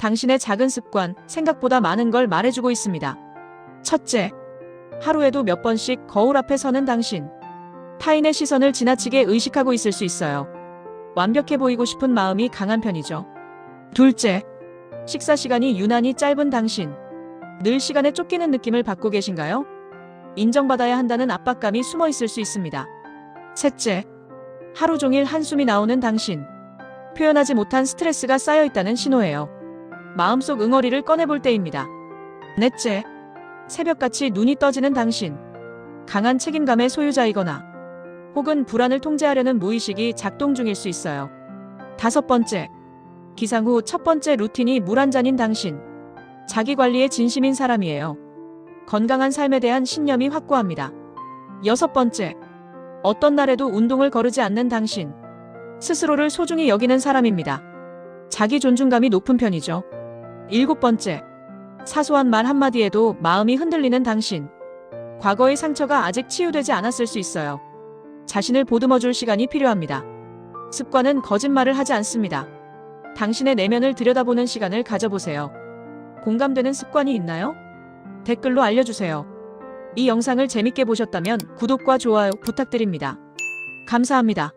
당신의 작은 습관, 생각보다 많은 걸 말해주고 있습니다. 첫째, 하루에도 몇 번씩 거울 앞에 서는 당신. 타인의 시선을 지나치게 의식하고 있을 수 있어요. 완벽해 보이고 싶은 마음이 강한 편이죠. 둘째, 식사 시간이 유난히 짧은 당신. 늘 시간에 쫓기는 느낌을 받고 계신가요? 인정받아야 한다는 압박감이 숨어 있을 수 있습니다. 셋째, 하루 종일 한숨이 나오는 당신. 표현하지 못한 스트레스가 쌓여 있다는 신호예요. 마음속 응어리를 꺼내볼 때입니다. 넷째, 새벽같이 눈이 떠지는 당신. 강한 책임감의 소유자이거나 혹은 불안을 통제하려는 무의식이 작동 중일 수 있어요. 다섯 번째, 기상 후 첫 번째 루틴이 물 한 잔인 당신. 자기 관리에 진심인 사람이에요. 건강한 삶에 대한 신념이 확고합니다. 여섯 번째, 어떤 날에도 운동을 거르지 않는 당신. 스스로를 소중히 여기는 사람입니다. 자기 존중감이 높은 편이죠. 일곱 번째, 사소한 말 한마디에도 마음이 흔들리는 당신. 과거의 상처가 아직 치유되지 않았을 수 있어요. 자신을 보듬어 줄 시간이 필요합니다. 습관은 거짓말을 하지 않습니다. 당신의 내면을 들여다보는 시간을 가져보세요. 공감되는 습관이 있나요? 댓글로 알려주세요. 이 영상을 재밌게 보셨다면 구독과 좋아요 부탁드립니다. 감사합니다.